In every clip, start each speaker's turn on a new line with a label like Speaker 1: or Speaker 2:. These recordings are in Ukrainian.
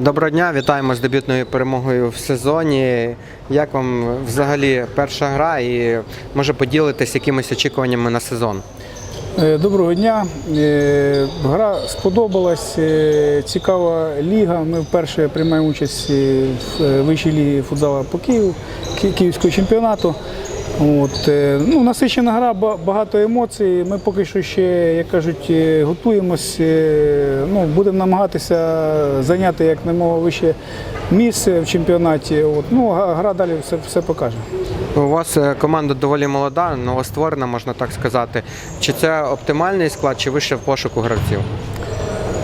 Speaker 1: Доброго дня, вітаємо з дебютною перемогою в сезоні. Як вам взагалі перша гра і може поділитись якимись очікуваннями на сезон?
Speaker 2: Е, Доброго дня. Е, Гра сподобалась. Е, Цікава ліга. Ми вперше приймаємо участь в вищій лігі футзалу по Києву, Ки- Київського чемпіонату. От, е, ну, насичена гра, багато емоцій. Ми поки що ще, як кажуть, е, готуємось. е, Ну, будемо намагатися зайняти як немого вище місце в чемпіонаті. От, ну, гра далі все, все покаже.
Speaker 1: У вас команда доволі молода, новостворена, можна так сказати. Чи це оптимальний склад, чи ви ще в пошуку гравців?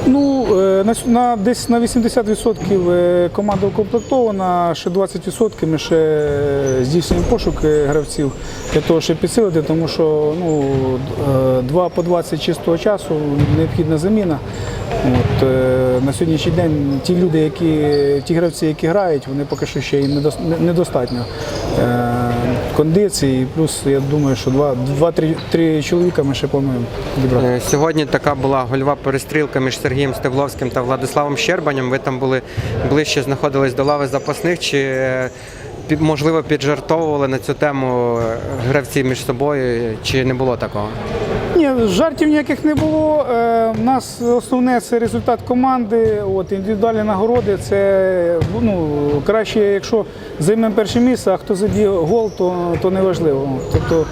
Speaker 2: Ну, е, на, на десь на 80% е, команда укомплектована, ще 20% ми ще е, здійснюємо пошук е, гравців для того, щоб підсилити, тому що ну, е, 2 по 20 чистого часу необхідна заміна. От, на сьогоднішній день ті люди, які, ті гравці, які грають, вони поки що ще їм недос- не- недостатньо кондиції. Плюс я думаю, що 2-3 чоловіка ми ще плануємо підібрати.
Speaker 1: Е, Сьогодні така була гольова перестрілка між Сергієм Стебловським та Владиславом Щербанем. Ви там були ближче знаходились до лави запасних. Чи е, можливо піджартовували на цю тему е, гравці між собою, чи не було такого?
Speaker 2: Ні, жартів ніяких не було. Е, У нас основне це результат команди. От, індивідуальні нагороди це ну, краще, якщо займемо перше місце, а хто заб'є гол, то, то не важливо. Тобто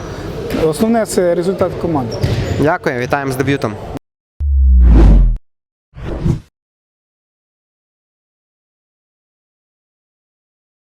Speaker 2: основне це результат команди.
Speaker 1: Дякую, вітаємо з дебютом.